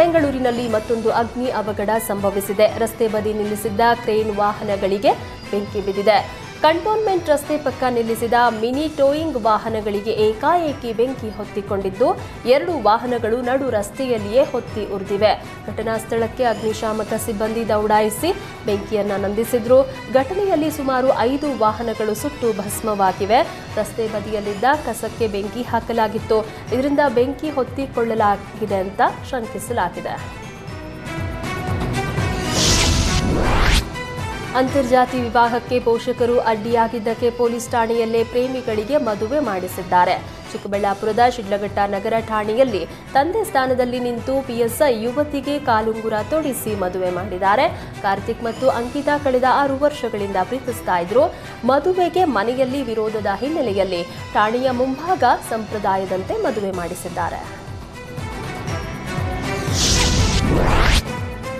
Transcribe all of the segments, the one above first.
ಬೆಂಗಳೂರಿನಲ್ಲಿ ಮತ್ತೊಂದು ಅಗ್ನಿ ಅವಘಡ ಸಂಭವಿಸಿದೆ. ರಸ್ತೆ ಬದಿ ನಿಲ್ಲಿಸಿದ್ದ ಕ್ರೇನ್ ವಾಹನಗಳಿಗೆ ಬೆಂಕಿ ಬಿದ್ದಿದೆ. ಕಂಟೋನ್ಮೆಂಟ್ ರಸ್ತೆ ಪಕ್ಕ ನಿಲ್ಲಿಸಿದ ಮಿನಿ ಟೋಯಿಂಗ್ ವಾಹನಗಳಿಗೆ ಏಕಾಏಕಿ ಬೆಂಕಿ ಹೊತ್ತಿಕೊಂಡಿದ್ದು, ಎರಡು ವಾಹನಗಳು ನಡು ರಸ್ತೆಯಲ್ಲಿಯೇ ಹೊತ್ತಿ ಉರಿದಿವೆ. ಘಟನಾ ಸ್ಥಳಕ್ಕೆ ಅಗ್ನಿಶಾಮಕ ಸಿಬ್ಬಂದಿ ದೌಡಾಯಿಸಿ ಬೆಂಕಿಯನ್ನು ನಂದಿಸಿದ್ರು. ಘಟನೆಯಲ್ಲಿ ಸುಮಾರು ಐದು ವಾಹನಗಳು ಸುಟ್ಟು ಭಸ್ಮವಾಗಿವೆ. ರಸ್ತೆ ಬದಿಯಲ್ಲಿದ್ದ ಕಸಕ್ಕೆ ಬೆಂಕಿ ಹಾಕಲಾಗಿತ್ತು. ಇದರಿಂದ ಬೆಂಕಿ ಹೊತ್ತಿಕೊಳ್ಳಲಾಗಿದೆ ಅಂತ ಶಂಕಿಸಲಾಗಿದೆ. ಅಂತರ್ಜಾತಿ ವಿವಾಹಕ್ಕೆ ಪೋಷಕರು ಅಡ್ಡಿಯಾಗಿದ್ದಕ್ಕೆ ಪೊಲೀಸ್ ಠಾಣೆಯಲ್ಲೇ ಪ್ರೇಮಿಗಳಿಗೆ ಮದುವೆ ಮಾಡಿಸಿದ್ದಾರೆ. ಚಿಕ್ಕಬಳ್ಳಾಪುರದ ಶಿಡ್ಲಘಟ್ಟ ನಗರ ಠಾಣೆಯಲ್ಲಿ ತಂದೆ ಸ್ಥಾನದಲ್ಲಿ ನಿಂತು ಪಿಎಸ್ಐ ಯುವತಿಗೆ ಕಾಲುಂಗುರ ತೊಡಿಸಿ ಮದುವೆ ಮಾಡಿದ್ದಾರೆ. ಕಾರ್ತಿಕ್ ಮತ್ತು ಅಂಕಿತಾ ಕಳೆದ ಆರು ವರ್ಷಗಳಿಂದ ಪ್ರೀತಿಸ್ತಾ ಇದ್ರು. ಮದುವೆಗೆ ಮನೆಯಲ್ಲಿ ವಿರೋಧದ ಹಿನ್ನೆಲೆಯಲ್ಲಿ ಠಾಣೆಯ ಮುಂಭಾಗ ಸಂಪ್ರದಾಯದಂತೆ ಮದುವೆ ಮಾಡಿಸಿದ್ದಾರೆ.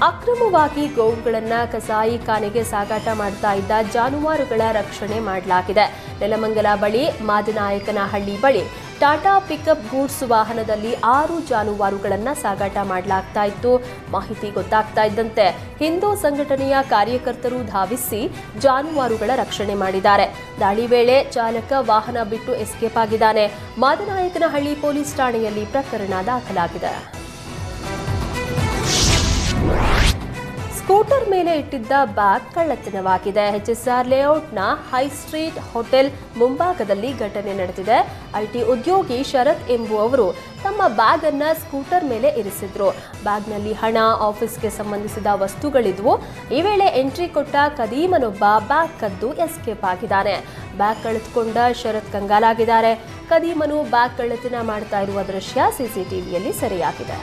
ಅಕ್ರಮವಾಗಿ ಗೋವುಗಳನ್ನ ಕಸಾಯಿಖಾನೆಗೆ ಸಾಗಾಟ ಮಾಡ್ತಾ ಇದ್ದ ಜಾನುವಾರುಗಳ ರಕ್ಷಣೆ ಮಾಡಲಾಗಿದೆ. ನೆಲಮಂಗಲ ಬಳಿ ಮಾದನಾಯಕನಹಳ್ಳಿ ಬಳಿ ಟಾಟಾ ಪಿಕಪ್ ಗೂಡ್ಸ್ ವಾಹನದಲ್ಲಿ ಆರು ಜಾನುವಾರುಗಳನ್ನು ಸಾಗಾಟ ಮಾಡಲಾಗ್ತಾ ಇತ್ತು. ಮಾಹಿತಿ ಗೊತ್ತಾಗ್ತಾ ಇದ್ದಂತೆ ಹಿಂದೂ ಸಂಘಟನೆಯ ಕಾರ್ಯಕರ್ತರು ಧಾವಿಸಿ ಜಾನುವಾರುಗಳ ರಕ್ಷಣೆ ಮಾಡಿದ್ದಾರೆ. ದಾಳಿ ವೇಳೆ ಚಾಲಕ ವಾಹನ ಬಿಟ್ಟು ಎಸ್ಕೇಪ್ ಆಗಿದ್ದಾನೆ. ಮಾದನಾಯಕನಹಳ್ಳಿ ಪೊಲೀಸ್ ಠಾಣೆಯಲ್ಲಿ ಪ್ರಕರಣ ದಾಖಲಾಗಿದೆ. ಮೇಲೆ ಇಟ್ಟಿದ್ದ ಬ್ಯಾಗ್ ಕಳ್ಳತನವಾಗಿದೆ. ಎಚ್ಎಸ್ಆರ್ ಲೇಔಟ್ನ ಹೈ ಸ್ಟ್ರೀಟ್ ಹೋಟೆಲ್ ಮುಂಭಾಗದಲ್ಲಿ ಘಟನೆ ನಡೆದಿದೆ. ಐಟಿ ಉದ್ಯೋಗಿ ಶರತ್ ಎಂಬುವವರು ತಮ್ಮ ಬ್ಯಾಗ್ ಅನ್ನ ಸ್ಕೂಟರ್ ಮೇಲೆ ಇರಿಸಿದ್ರು. ಬ್ಯಾಗ್ನಲ್ಲಿ ಹಣ, ಆಫೀಸ್ಗೆ ಸಂಬಂಧಿಸಿದ ವಸ್ತುಗಳಿದ್ವು. ಈ ವೇಳೆ ಎಂಟ್ರಿ ಕೊಟ್ಟ ಕದೀಮನೊಬ್ಬ ಬ್ಯಾಗ್ ಕದ್ದು ಎಸ್ಕೇಪ್ ಆಗಿದ್ದಾನೆ. ಬ್ಯಾಗ್ ಕಳೆದುಕೊಂಡ ಶರತ್ ಕಂಗಾಲಾಗಿದ್ದಾರೆ. ಕದೀಮನು ಬ್ಯಾಗ್ ಕಳ್ಳತನ ಮಾಡ್ತಾ ಇರುವ ದೃಶ್ಯ ಸಿಸಿಟಿವಿಯಲ್ಲಿ ಸೆರೆಯಾಗಿದೆ.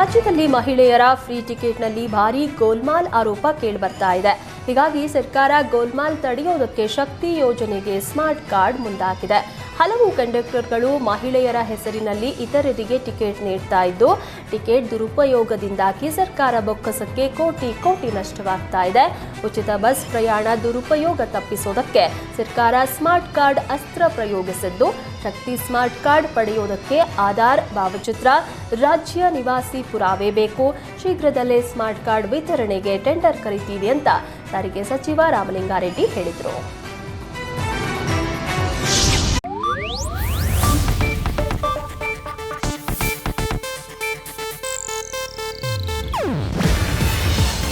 ರಾಜ್ಯದಲ್ಲಿ ಮಹಿಳೆಯರ ಫ್ರೀ ಟಿಕೆಟ್ನಲ್ಲಿ ಭಾರೀ ಗೋಲ್ಮಾಲ್ ಆರೋಪ ಕೇಳಿಬರ್ತಾ ಇದೆ. ಹೀಗಾಗಿ ಸರ್ಕಾರ ಗೋಲ್ಮಾಲ್ ತಡೆಯೋದಕ್ಕೆ ಶಕ್ತಿ ಯೋಜನೆಗೆ ಸ್ಮಾರ್ಟ್ ಕಾರ್ಡ್ ಮುಂದಾಕಿದೆ ಹಲವು ಕಂಡಕ್ಟರ್ಗಳು ಮಹಿಳೆಯರ ಹೆಸರಿನಲ್ಲಿ ಇತರರಿಗೆ ಟಿಕೆಟ್ ನೀಡ್ತಾ ಇದ್ದು, ಟಿಕೆಟ್ ದುರುಪಯೋಗದಿಂದಾಗಿ ಸರ್ಕಾರ ಬೊಕ್ಕಸಕ್ಕೆ ಕೋಟಿ ಕೋಟಿ ನಷ್ಟವಾಗ್ತಾ ಇದೆ. ಉಚಿತ ಬಸ್ ಪ್ರಯಾಣ ದುರುಪಯೋಗ ತಪ್ಪಿಸೋದಕ್ಕೆ ಸರ್ಕಾರ ಸ್ಮಾರ್ಟ್ ಕಾರ್ಡ್ ಅಸ್ತ್ರ ಪ್ರಯೋಗಿಸಿದ್ದು, ಶಕ್ತಿ ಸ್ಮಾರ್ಟ್ ಕಾರ್ಡ್ ಪಡೆಯೋದಕ್ಕೆ ಆಧಾರ್ ಭಾವಚಿತ್ರ, ರಾಜ್ಯ ನಿವಾಸಿ ಪುರಾವೆ ಬೇಕು. ಶೀಘ್ರದಲ್ಲೇ ಸ್ಮಾರ್ಟ್ ಕಾರ್ಡ್ ವಿತರಣೆಗೆ ಟೆಂಡರ್ ಕರಿತೀವಿ ಅಂತ ಸಾರಿಗೆ ಸಚಿವ ರಾಮಲಿಂಗಾರೆಡ್ಡಿ ಹೇಳಿದರು.